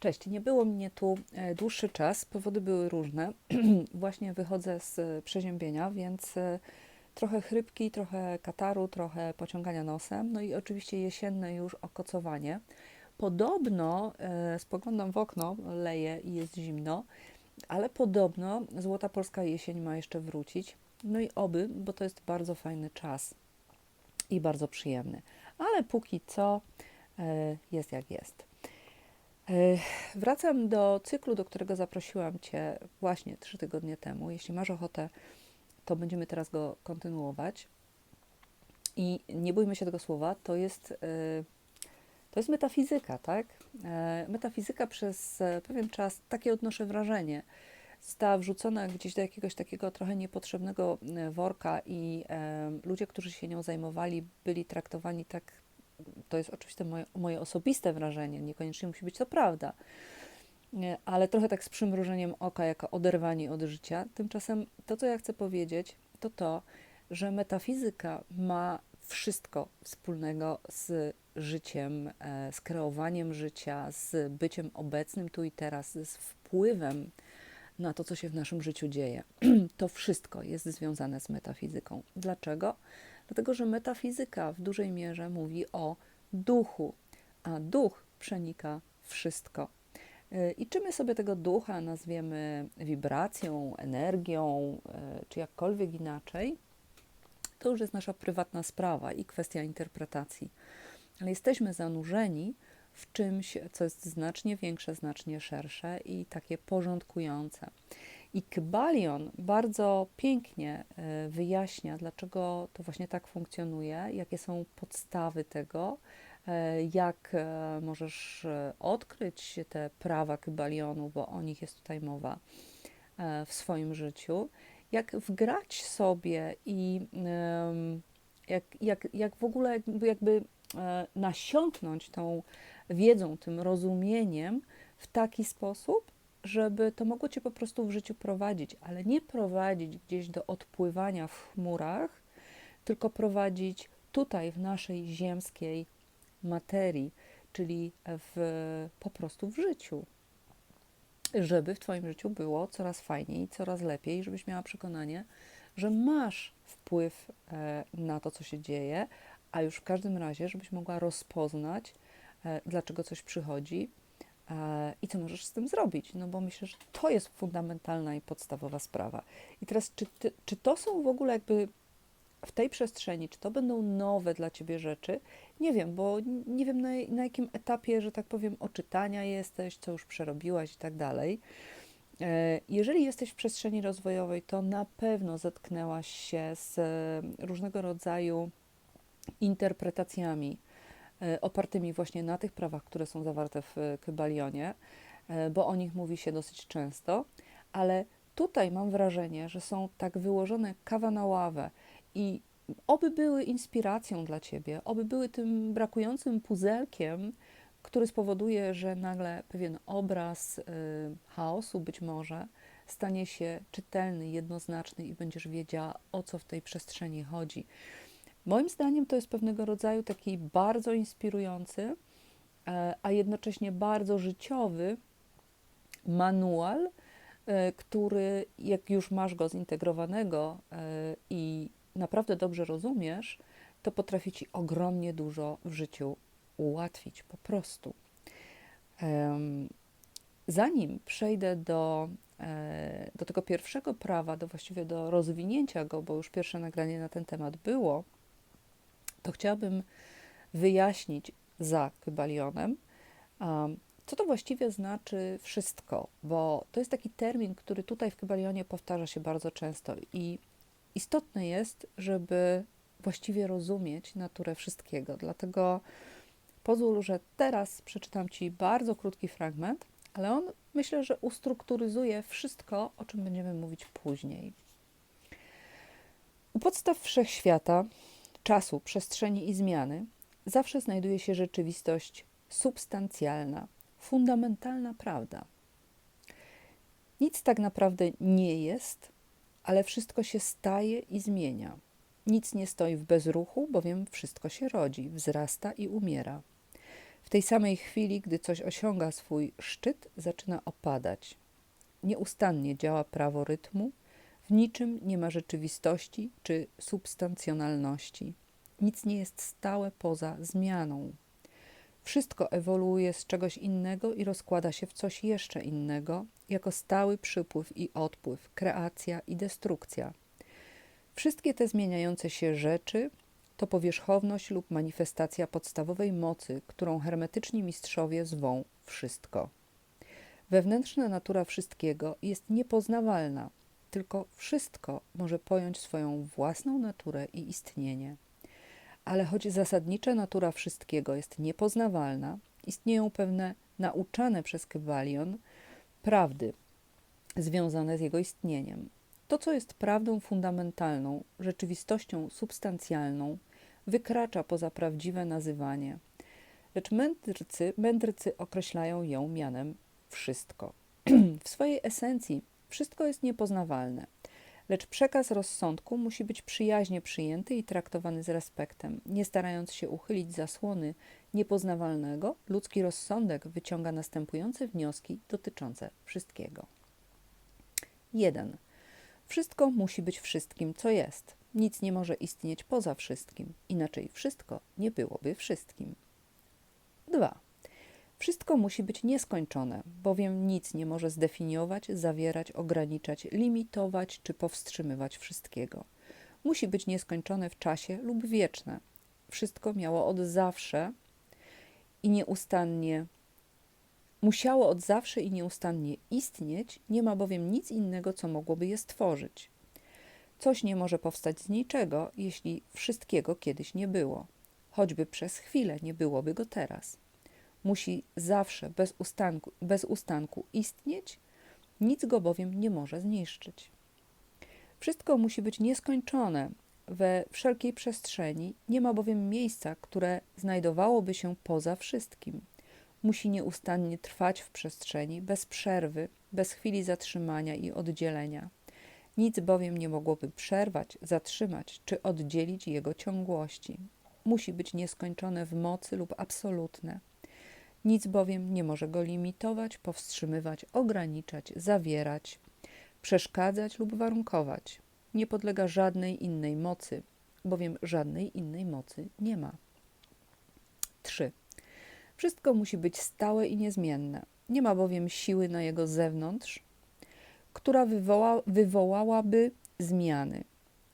Cześć, nie było mnie tu e, dłuższy czas, powody były różne. Właśnie wychodzę z przeziębienia, więc e, trochę chrypki, trochę kataru, trochę pociągania nosem, no i oczywiście jesienne już okocowanie. Podobno, e, spoglądam w okno, leje i jest zimno, ale podobno złota polska jesień ma jeszcze wrócić. No i oby, bo to jest bardzo fajny czas i bardzo przyjemny. Ale póki co jest jak jest. E, Wracam do cyklu, do którego zaprosiłam Cię właśnie trzy tygodnie temu. Jeśli masz ochotę, to będziemy teraz go kontynuować. I nie bójmy się tego słowa, to jest, e, to jest metafizyka, tak? E, Metafizyka przez pewien czas, takie odnoszę wrażenie, została wrzucona gdzieś do jakiegoś takiego trochę niepotrzebnego worka i ludzie, którzy się nią zajmowali, byli traktowani tak to jest oczywiście moje, moje osobiste wrażenie, niekoniecznie musi być to prawda, Nie, ale trochę tak z przymrużeniem oka, jako oderwani od życia. Tymczasem to, co ja chcę powiedzieć, to to, że metafizyka ma wszystko wspólnego z życiem, e, z kreowaniem życia, z byciem obecnym tu i teraz, z wpływem na to, co się w naszym życiu dzieje. To wszystko jest związane z metafizyką. Dlaczego? Dlatego, że metafizyka w dużej mierze mówi o duchu, a duch przenika wszystko. Y, I czy my sobie tego ducha nazwiemy wibracją, energią, y, czy jakkolwiek inaczej, to już jest nasza prywatna sprawa i kwestia interpretacji. Ale jesteśmy zanurzeni w czymś, co jest znacznie większe, znacznie szersze i takie porządkujące. I Kybalion bardzo pięknie e, wyjaśnia, dlaczego to właśnie tak funkcjonuje, jakie są podstawy tego, e, jak e, możesz odkryć te prawa Kybalionu, bo o nich jest tutaj mowa w swoim życiu, jak wgrać sobie i jak, jak, jak w ogóle jakby, jakby nasiąknąć tą wiedzą, tym rozumieniem w taki sposób, żeby to mogło Cię po prostu w życiu prowadzić, ale nie prowadzić gdzieś do odpływania w chmurach, tylko prowadzić tutaj, w naszej ziemskiej materii, czyli w, po prostu w życiu. Żeby w Twoim życiu było coraz fajniej, coraz lepiej, żebyś miała przekonanie, że masz wpływ e, na to, co się dzieje, a już w każdym razie, żebyś mogła rozpoznać, e, dlaczego coś przychodzi, i co możesz z tym zrobić? No bo myślę, że to jest fundamentalna i podstawowa sprawa. I teraz, czy, ty, czy to są w ogóle jakby w tej przestrzeni, czy to będą nowe dla ciebie rzeczy? Nie wiem, bo nie wiem na, na jakim etapie, że tak powiem, oczytania jesteś, co już przerobiłaś i tak dalej. E, jeżeli jesteś w przestrzeni rozwojowej, to na pewno zetknęłaś się z różnego rodzaju interpretacjami E, opartymi właśnie na tych prawach, które są zawarte w e, Kybalionie, e, bo o nich mówi się dosyć często, ale tutaj mam wrażenie, że są tak wyłożone kawa na ławę i oby były inspiracją dla ciebie, oby były tym brakującym puzelkiem, który spowoduje, że nagle pewien obraz chaosu być może stanie się czytelny, jednoznaczny i będziesz wiedziała, o co w tej przestrzeni chodzi. Moim zdaniem to jest pewnego rodzaju taki bardzo inspirujący, e, a jednocześnie bardzo życiowy manual, e, który, jak już masz go zintegrowanego e, i naprawdę dobrze rozumiesz, to potrafi ci ogromnie dużo w życiu ułatwić po prostu. Zanim przejdę do, do tego pierwszego prawa, do właściwie do rozwinięcia go, bo już pierwsze nagranie na ten temat było, to chciałabym wyjaśnić za Kybalionem, co to właściwie znaczy wszystko, bo to jest taki termin, który tutaj w Kybalionie powtarza się bardzo często i istotne jest, żeby właściwie rozumieć naturę wszystkiego. Dlatego pozwól, że teraz przeczytam Ci bardzo krótki fragment, ale on myślę, że ustrukturyzuje wszystko, o czym będziemy mówić później. U podstaw wszechświata czasu, przestrzeni i zmiany, zawsze znajduje się rzeczywistość substancjalna, fundamentalna prawda. Nic tak naprawdę nie jest, ale wszystko się staje i zmienia. Nic nie stoi w bezruchu, bowiem wszystko się rodzi, wzrasta i umiera. W tej samej chwili, gdy coś osiąga swój szczyt, zaczyna opadać. Nieustannie działa prawo rytmu, w niczym nie ma rzeczywistości czy substancjonalności. Nic nie jest stałe poza zmianą. Wszystko ewoluuje z czegoś innego i rozkłada się w coś jeszcze innego, jako stały przypływ i odpływ, kreacja i destrukcja. Wszystkie te zmieniające się rzeczy to powierzchowność lub manifestacja podstawowej mocy, którą hermetyczni mistrzowie zwą wszystko. Wewnętrzna natura wszystkiego jest niepoznawalna, tylko wszystko może pojąć swoją własną naturę i istnienie. Ale choć zasadnicza natura wszystkiego jest niepoznawalna, istnieją pewne nauczane przez Kybalion prawdy związane z jego istnieniem. To, co jest prawdą fundamentalną, rzeczywistością substancjalną, wykracza poza prawdziwe nazywanie. Lecz mędrcy, mędrcy określają ją mianem wszystko. w swojej esencji wszystko jest niepoznawalne, lecz przekaz rozsądku musi być przyjaźnie przyjęty i traktowany z respektem. Nie starając się uchylić zasłony niepoznawalnego, ludzki rozsądek wyciąga następujące wnioski dotyczące wszystkiego. 1. Wszystko musi być wszystkim, co jest. Nic nie może istnieć poza wszystkim, inaczej wszystko nie byłoby wszystkim. 2. Wszystko musi być nieskończone, bowiem nic nie może zdefiniować, zawierać, ograniczać, limitować czy powstrzymywać wszystkiego. Musi być nieskończone w czasie lub wieczne. Wszystko miało od zawsze i nieustannie musiało od zawsze i nieustannie istnieć, nie ma bowiem nic innego, co mogłoby je stworzyć. Coś nie może powstać z niczego, jeśli wszystkiego kiedyś nie było. Choćby przez chwilę nie byłoby go teraz. Musi zawsze bez ustanku, bez ustanku istnieć, nic go bowiem nie może zniszczyć. Wszystko musi być nieskończone we wszelkiej przestrzeni, nie ma bowiem miejsca, które znajdowałoby się poza wszystkim. Musi nieustannie trwać w przestrzeni, bez przerwy, bez chwili zatrzymania i oddzielenia. Nic bowiem nie mogłoby przerwać, zatrzymać czy oddzielić jego ciągłości. Musi być nieskończone w mocy lub absolutne. Nic bowiem nie może go limitować, powstrzymywać, ograniczać, zawierać, przeszkadzać lub warunkować. Nie podlega żadnej innej mocy, bowiem żadnej innej mocy nie ma. 3. Wszystko musi być stałe i niezmienne. Nie ma bowiem siły na jego zewnątrz, która wywoła, wywołałaby zmiany.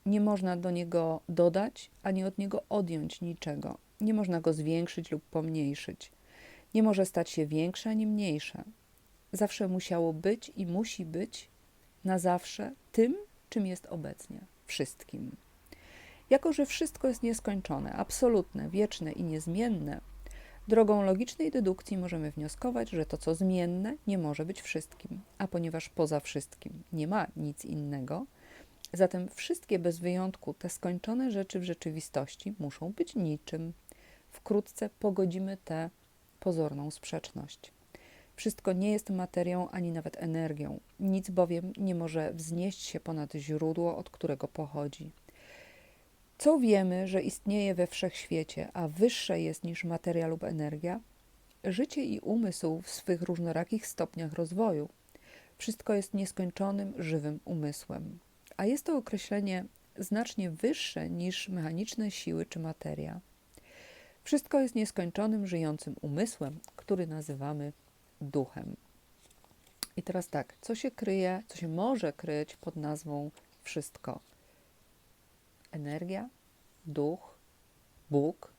Nie można do niego dodać, ani od niego odjąć niczego. Nie można go zwiększyć lub pomniejszyć. Nie może stać się większe ani mniejsze. Zawsze musiało być i musi być na zawsze tym, czym jest obecnie wszystkim. Jako, że wszystko jest nieskończone, absolutne, wieczne i niezmienne, drogą logicznej dedukcji możemy wnioskować, że to, co zmienne, nie może być wszystkim, a ponieważ poza wszystkim nie ma nic innego, zatem wszystkie bez wyjątku te skończone rzeczy w rzeczywistości muszą być niczym. Wkrótce pogodzimy tę pozorną sprzeczność. Wszystko nie jest materią ani nawet energią, nic bowiem nie może wznieść się ponad źródło, od którego pochodzi. Co wiemy, że istnieje we wszechświecie, a wyższe jest niż materia lub energia? Życie i umysł w swych różnorakich stopniach rozwoju. Wszystko jest nieskończonym, żywym umysłem. A jest to określenie znacznie wyższe niż mechaniczne siły czy materia. Wszystko jest nieskończonym, żyjącym umysłem, który nazywamy duchem. I teraz tak, co się kryje, co się może kryć pod nazwą wszystko? Energia, duch, Bóg.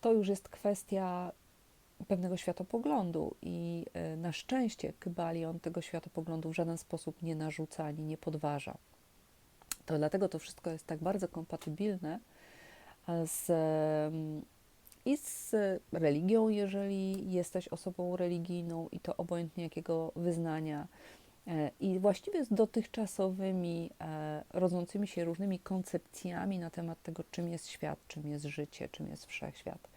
To już jest kwestia pewnego światopoglądu i e, na szczęście Kybalion tego światopoglądu w żaden sposób nie narzuca ani nie podważa. To dlatego to wszystko jest tak bardzo kompatybilne z i z religią, jeżeli jesteś osobą religijną i to obojętnie jakiego wyznania, e, i właściwie z dotychczasowymi, e, rodzącymi się różnymi koncepcjami na temat tego, czym jest świat, czym jest życie, czym jest wszechświat.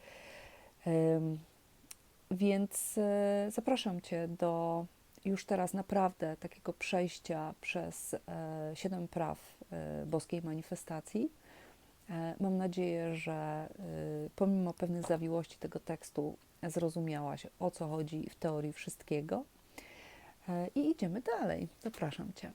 Więc e, zapraszam Cię do już teraz naprawdę takiego przejścia przez siedem praw boskiej manifestacji Mam nadzieję, że y, pomimo pewnych zawiłości tego tekstu zrozumiałaś o co chodzi w teorii wszystkiego. E, I idziemy dalej. Zapraszam Cię.